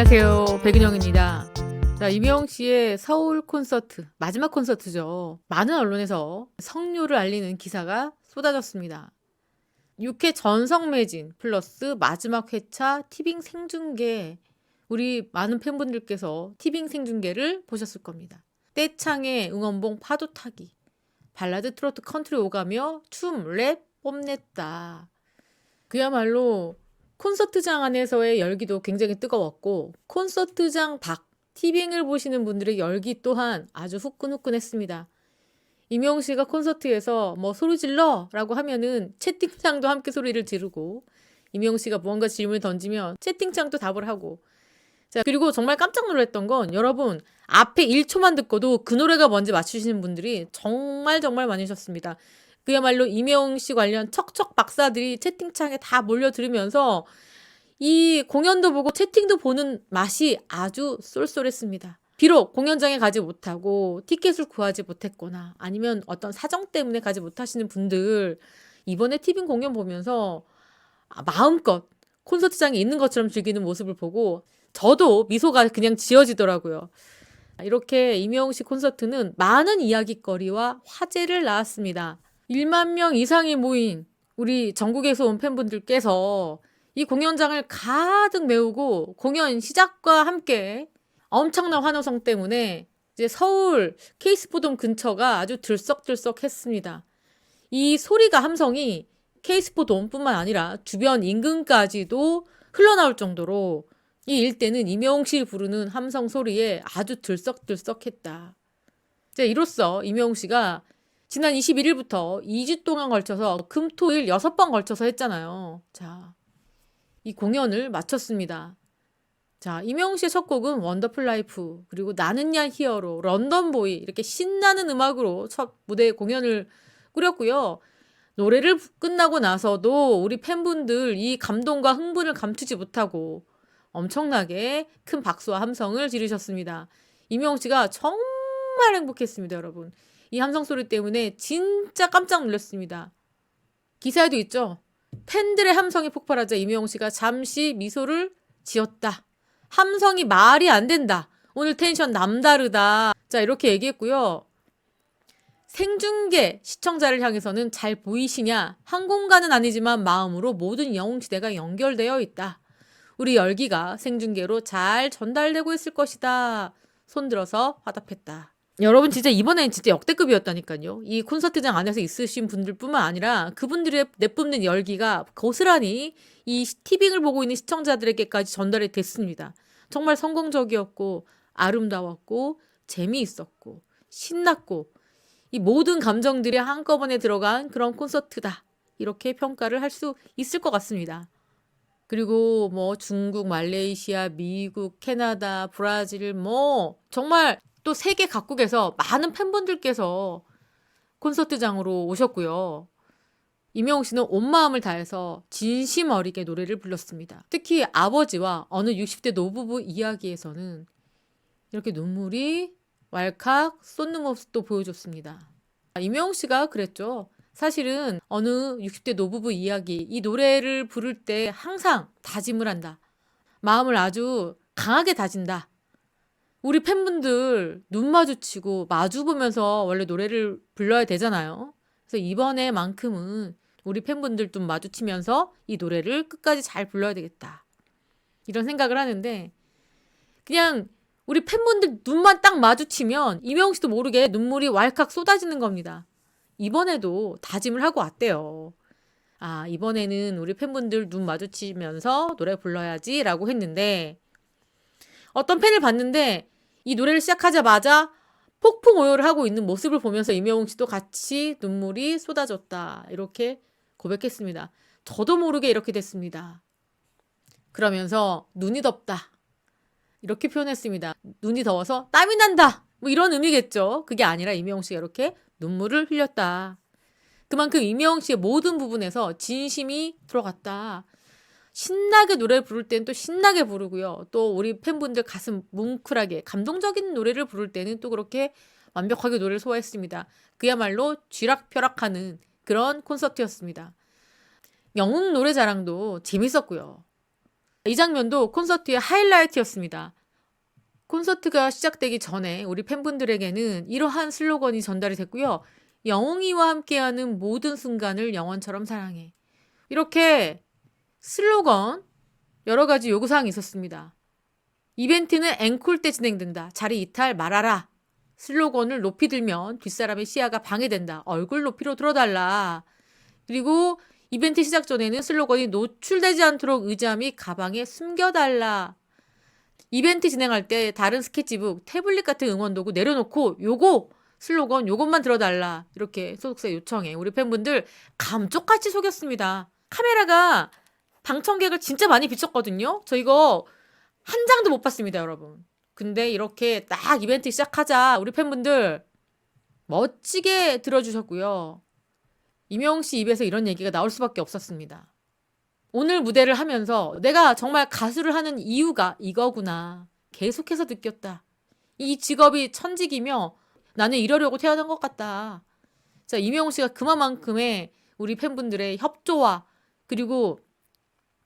안녕하세요. 백은영입니다. 자, 이명 씨의 서울 콘서트, 마지막 콘서트죠. 많은 언론에서 성료를 알리는 기사가 쏟아졌습니다. 6회 전성 매진 플러스 마지막 회차 티빙 생중계. 우리 많은 팬분들께서 티빙 생중계를 보셨을 겁니다. 떼창의 응원봉 파도 타기. 발라드 트로트 컨트리 오가며 춤, 랩 뽐냈다. 그야말로 콘서트장 안에서의 열기도 굉장히 뜨거웠고 콘서트장 밖 티빙을 보시는 분들의 열기 또한 아주 후끈후끈했습니다. 임영 씨가 콘서트에서 뭐 소리 질러 라고 하면은 채팅창도 함께 소리를 지르고 임영 씨가 무언가 질문을 던지면 채팅창도 답을 하고 자 그리고 정말 깜짝 놀랐던 건 여러분 앞에 1초만 듣고도 그 노래가 뭔지 맞추시는 분들이 정말 정말 많으셨습니다. 그야말로 이명 씨 관련 척척 박사들이 채팅창에 다 몰려 들으면서 이 공연도 보고 채팅도 보는 맛이 아주 쏠쏠했습니다. 비록 공연장에 가지 못하고 티켓을 구하지 못했거나 아니면 어떤 사정 때문에 가지 못하시는 분들 이번에 티빙 공연 보면서 아, 마음껏 콘서트장에 있는 것처럼 즐기는 모습을 보고 저도 미소가 그냥 지어지더라고요. 이렇게 이명웅 씨 콘서트는 많은 이야기거리와 화제를 낳았습니다. 1만 명 이상이 모인 우리 전국에서 온 팬분들께서 이 공연장을 가득 메우고 공연 시작과 함께 엄청난 환호성 때문에 이제 서울 케이스포돔 근처가 아주 들썩들썩했습니다. 이 소리가 함성이 케이스포돔뿐만 아니라 주변 인근까지도 흘러나올 정도로 이 일대는 이명웅 씨 부르는 함성 소리에 아주 들썩들썩했다. 이제 이로써 이명웅 씨가 지난 21일부터 2주 동안 걸쳐서 금 토 일 6번 걸쳐서 했잖아요. 자, 이 공연을 마쳤습니다. 자, 이명웅 씨의 첫 곡은 원더풀 라이프, 그리고 나는 야 히어로, 런던 보이, 이렇게 신나는 음악으로 첫 무대 공연을 꾸렸고요. 노래를 끝나고 나서도 우리 팬분들 이 감동과 흥분을 감추지 못하고 엄청나게 큰 박수와 함성을 지르셨습니다. 이명웅 씨가 정말 행복했습니다, 여러분. 이 함성 소리 때문에 진짜 깜짝 놀랐습니다. 기사에도 있죠. 팬들의 함성이 폭발하자 이명웅 씨가 잠시 미소를 지었다. 함성이 말이 안 된다. 오늘 텐션 남다르다. 자, 이렇게 얘기했고요. 생중계 시청자를 향해서는 잘 보이시냐? 한 공간은 아니지만 마음으로 모든 영웅시대가 연결되어 있다. 우리 열기가 생중계로 잘 전달되고 있을 것이다. 손들어서 화답했다. 여러분 진짜 이번엔 진짜 역대급이었다니까요. 이 콘서트장 안에서 있으신 분들뿐만 아니라 그분들의 내뿜는 열기가 고스란히 이 티빙을 보고 있는 시청자들에게까지 전달이 됐습니다. 정말 성공적이었고 아름다웠고 재미있었고 신났고 이 모든 감정들이 한꺼번에 들어간 그런 콘서트다. 이렇게 평가를 할 수 있을 것 같습니다. 그리고 뭐 중국, 말레이시아, 미국, 캐나다, 브라질 뭐 정말 또 세계 각국에서 많은 팬분들께서 콘서트장으로 오셨고요. 이명웅 씨는 온 마음을 다해서 진심 어리게 노래를 불렀습니다. 특히 아버지와 어느 60대 노부부 이야기에서는 이렇게 눈물이 왈칵 쏟는 모습도 보여줬습니다. 이명웅 씨가 그랬죠. 사실은 어느 60대 노부부 이야기, 이 노래를 부를 때 항상 다짐을 한다. 마음을 아주 강하게 다진다. 우리 팬분들 눈 마주치고 마주 보면서 원래 노래를 불러야 되잖아요. 그래서 이번에만큼은 우리 팬분들 눈 마주치면서 이 노래를 끝까지 잘 불러야 되겠다. 이런 생각을 하는데 그냥 우리 팬분들 눈만 딱 마주치면 이명웅 씨도 모르게 눈물이 왈칵 쏟아지는 겁니다. 이번에도 다짐을 하고 왔대요. 아, 이번에는 우리 팬분들 눈 마주치면서 노래 불러야지라고 했는데 어떤 팬을 봤는데 이 노래를 시작하자마자 폭풍 오열을 하고 있는 모습을 보면서 임영웅 씨도 같이 눈물이 쏟아졌다. 이렇게 고백했습니다. 저도 모르게 이렇게 됐습니다. 그러면서 눈이 덥다. 이렇게 표현했습니다. 눈이 더워서 땀이 난다. 뭐 이런 의미겠죠. 그게 아니라 임영웅 씨가 이렇게 눈물을 흘렸다. 그만큼 임영웅 씨의 모든 부분에서 진심이 들어갔다. 신나게 노래 부를 때는 또 신나게 부르고요. 또 우리 팬분들 가슴 뭉클하게 감동적인 노래를 부를 때는 또 그렇게 완벽하게 노래를 소화했습니다. 그야말로 쥐락펴락하는 그런 콘서트였습니다. 영웅 노래 자랑도 재밌었고요. 이 장면도 콘서트의 하이라이트였습니다. 콘서트가 시작되기 전에 우리 팬분들에게는 이러한 슬로건이 전달이 됐고요. 영웅이와 함께하는 모든 순간을 영원처럼 사랑해. 이렇게 슬로건 여러 가지 요구사항이 있었습니다. 이벤트는 앵콜 때 진행된다. 자리 이탈 말아라. 슬로건을 높이 들면 뒷사람의 시야가 방해된다. 얼굴 높이로 들어달라. 그리고 이벤트 시작 전에는 슬로건이 노출되지 않도록 의자 및 가방에 숨겨달라. 이벤트 진행할 때 다른 스케치북, 태블릿 같은 응원 도구 내려놓고 요거 슬로건 요것만 들어달라. 이렇게 소속사 요청해. 우리 팬분들 감쪽같이 속였습니다. 카메라가 방청객을 진짜 많이 비췄거든요. 저 이거 한 장도 못 봤습니다, 여러분. 근데 이렇게 딱 이벤트 시작하자 우리 팬분들 멋지게 들어주셨고요. 이명 씨 입에서 이런 얘기가 나올 수밖에 없었습니다. 오늘 무대를 하면서 내가 정말 가수를 하는 이유가 이거구나. 계속해서 느꼈다. 이 직업이 천직이며 나는 이러려고 태어난 것 같다. 자, 이명웅 씨가 그만큼의 우리 팬분들의 협조와 그리고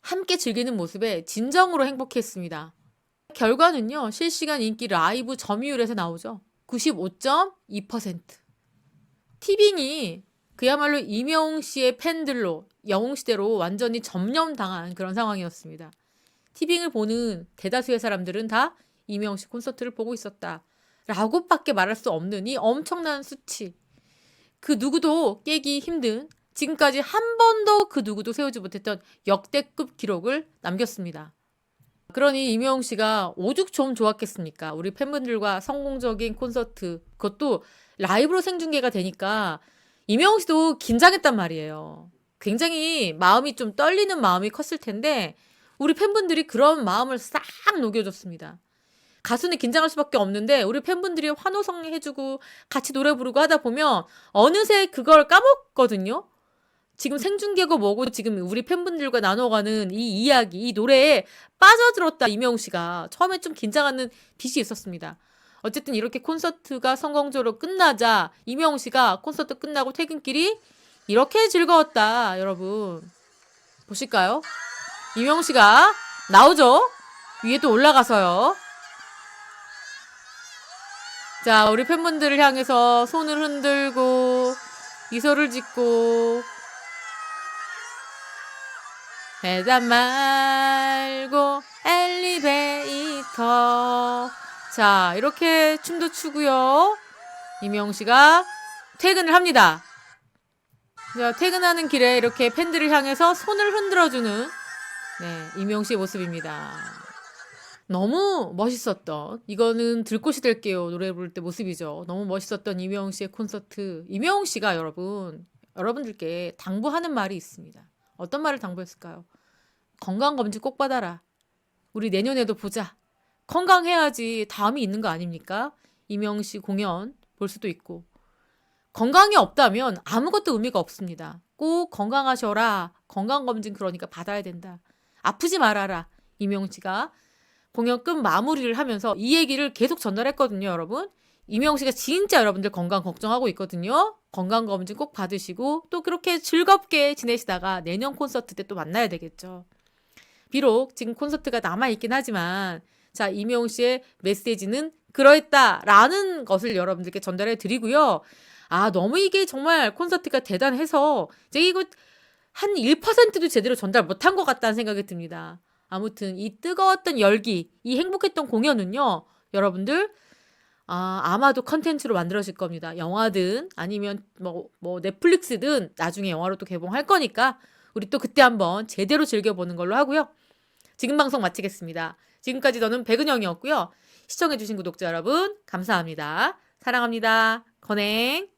함께 즐기는 모습에 진정으로 행복했습니다. 결과는요, 실시간 인기 라이브 점유율에서 나오죠. 95.2%. 티빙이 그야말로 이명웅 씨의 팬들로 영웅시대로 완전히 점령당한 그런 상황이었습니다. 티빙을 보는 대다수의 사람들은 다 이명웅 씨 콘서트를 보고 있었다. 라고밖에 말할 수 없는 이 엄청난 수치. 그 누구도 깨기 힘든 지금까지 한 번도 그 누구도 세우지 못했던 역대급 기록을 남겼습니다. 그러니 이명웅 씨가 오죽 좀 좋았겠습니까? 우리 팬분들과 성공적인 콘서트, 그것도 라이브로 생중계가 되니까 이명웅 씨도 긴장했단 말이에요. 굉장히 마음이 좀 떨리는 마음이 컸을 텐데 우리 팬분들이 그런 마음을 싹 녹여줬습니다. 가수는 긴장할 수밖에 없는데 우리 팬분들이 환호성 해주고 같이 노래 부르고 하다 보면 어느새 그걸 까먹거든요. 지금 생중계고 뭐고 지금 우리 팬분들과 나눠가는 이 이야기, 이 노래에 빠져들었다 이명웅 씨가 처음에 좀 긴장하는 빛이 있었습니다. 어쨌든 이렇게 콘서트가 성공적으로 끝나자 이명웅 씨가 콘서트 끝나고 퇴근길이 이렇게 즐거웠다, 여러분. 보실까요? 이명웅 씨가 나오죠? 위에 또 올라가서요. 자, 우리 팬분들을 향해서 손을 흔들고 미소를 짓고 계단 말고 엘리베이터 자, 이렇게 춤도 추고요. 이명 씨가 퇴근을 합니다. 자, 퇴근하는 길에 이렇게 팬들을 향해서 손을 흔들어주는 네, 이명 씨의 모습입니다. 너무 멋있었던 이거는 들꽃이 될게요 노래 부를 때 모습이죠. 너무 멋있었던 이명 씨의 콘서트. 이명 씨가 여러분 여러분들께 당부하는 말이 있습니다. 어떤 말을 당부했을까요? 건강 검진 꼭 받아라. 우리 내년에도 보자. 건강해야지 다음이 있는 거 아닙니까? 이명 씨 공연 볼 수도 있고. 건강이 없다면 아무것도 의미가 없습니다. 꼭 건강하셔라. 건강검진 그러니까 받아야 된다. 아프지 말아라. 이명 씨가 공연 끝 마무리를 하면서 이 얘기를 계속 전달했거든요, 여러분. 이명 씨가 진짜 여러분들 건강 걱정하고 있거든요. 건강 검진 꼭 받으시고 또 그렇게 즐겁게 지내시다가 내년 콘서트 때 또 만나야 되겠죠. 비록 지금 콘서트가 남아 있긴 하지만 자, 이명웅 씨의 메시지는 그러했다라는 것을 여러분들께 전달해 드리고요. 아, 너무 이게 정말 콘서트가 대단해서 이제 이거 한 1%도 제대로 전달 못한 것 같다는 생각이 듭니다. 아무튼 이 뜨거웠던 열기, 이 행복했던 공연은요, 여러분들 아, 아마도 컨텐츠로 만들어질 겁니다. 영화든 아니면 뭐, 뭐 넷플릭스든 나중에 영화로 또 개봉할 거니까 우리 또 그때 한번 제대로 즐겨보는 걸로 하고요. 지금 방송 마치겠습니다. 지금까지 저는 백은영이었고요. 시청해주신 구독자 여러분, 감사합니다. 사랑합니다. 건행.